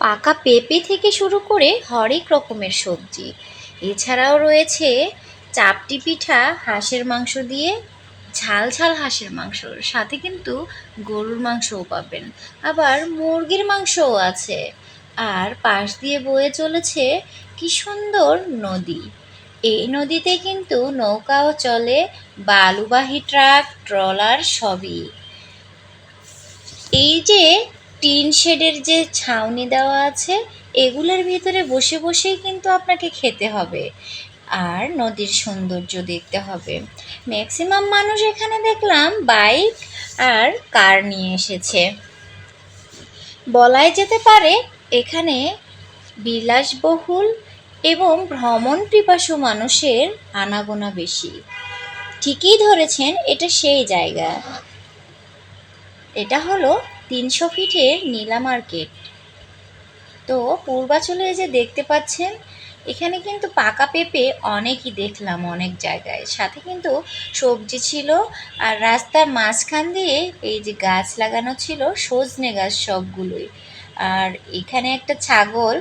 পাকা পেঁপে থেকে শুরু করে হরেক রকমের সবজি। এছাড়াও রয়েছে চাপটি পিঠা, হাঁসের মাংস দিয়ে ঝাল ঝাল হাঁসের মাংস। সাথে কিন্তু গরুর মাংসও পাবেন। আবার মুরগির মাংসও আছে। আর পাশ দিয়ে বয়ে চলেছে কি সুন্দর নদী। এই নদীতে কিন্তু নৌকাও চলে, বালুবাহী ট্রাক, ট্রলার সবই। এই যে টিন শেডের যে ছাউনি দেওয়া আছে, এগুলোর ভিতরে বসে বসেই কিন্তু আপনাকে খেতে হবে। আর নদীর সৌন্দর্য দেখতে হবে। ম্যাক্সিমাম মানুষ এখানে দেখলাম বাইক আর কার নিয়ে এসেছে। বলাই যেতে পারে এখানে বিলাসবহুল এবং ভ্রমণ পিপাসু মানুষের আনাগোনা বেশি। ঠিকই ধরেছেন, এটা সেই জায়গা। এটা হলো তিনশো ফিটের নীলা মার্কেট। তো পূর্বাচলে যে দেখতে পাচ্ছেন, এখানে কিন্তু পাকা পেঁপে অনেকই দেখলাম অনেক জায়গায়। সাথে কিন্তু সবজি ছিল আর রাস্তার মাঝখান দিয়ে এই যে গাছ লাগানো ছিল, সজনে গাছ সবগুলোই। আর এখানে একটা ছাগল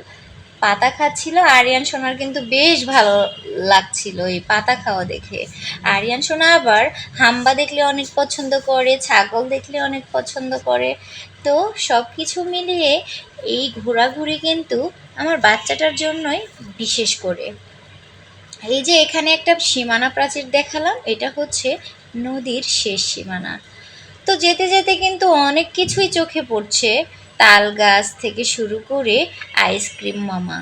পাতা খাচ্ছিল, আরিয়ান সোনার কিন্তু বেশ ভালো লাগছিল এই পাতা খাওয়া দেখে। আরিয়ান সোনা আবার হাম্বা দেখলে অনেক পছন্দ করে, ছাগল দেখলে অনেক পছন্দ করে। তো সব কিছু মিলিয়ে এই ঘোরাঘুরি কিন্তু আমার বাচ্চাটার জন্যই বিশেষ করে। এই যে এখানে একটা সীমানা প্রাচীর দেখালাম, এটা হচ্ছে নদীর শেষ সীমানা। তো যেতে যেতে কিন্তু অনেক কিছুই চোখে পড়ছে। তাল গাছ থেকে শুরু করে আইসক্রিম মামা।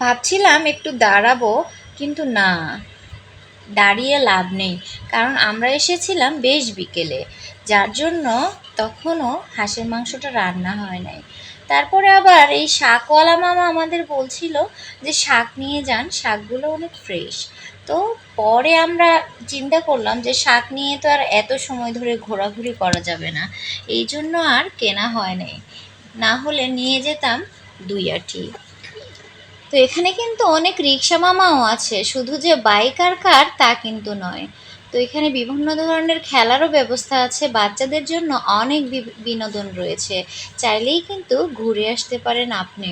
ভাবছিলাম একটু দাঁড়াবো কিন্তু না। দাঁড়িয়ে লাভ নেই। কারণ আমরা এসেছিলাম বেশ বিকেলে। যার জন্য তখনও হাঁসের মাংসটা রান্না হয় নাই। তারপরে আবার এই শাকওয়ালা মামা আমাদের বলছিল যে, শাক নিয়ে যান, শাকগুলো অনেক ফ্রেশ। তো পরে আমরা চিন্তা করলাম যে, শাক নিয়ে তো আর এত সময় ধরে ঘোরাঘুরি করা যাবে না। এই জন্য আর কেনা হয় নাই। না হলে নিয়ে যেতাম দুই আটি। তো এখানে কিন্তু অনেক রিক্সা মামাও আছে, শুধু যে বাইক আর কার তা কিন্তু নয়। তো এখানে বিভিন্ন ধরনের খেলারও ব্যবস্থা আছে, বাচ্চাদের জন্য অনেক বিনোদন রয়েছে। চাইলেই কিন্তু ঘুরে আসতে পারেন আপনি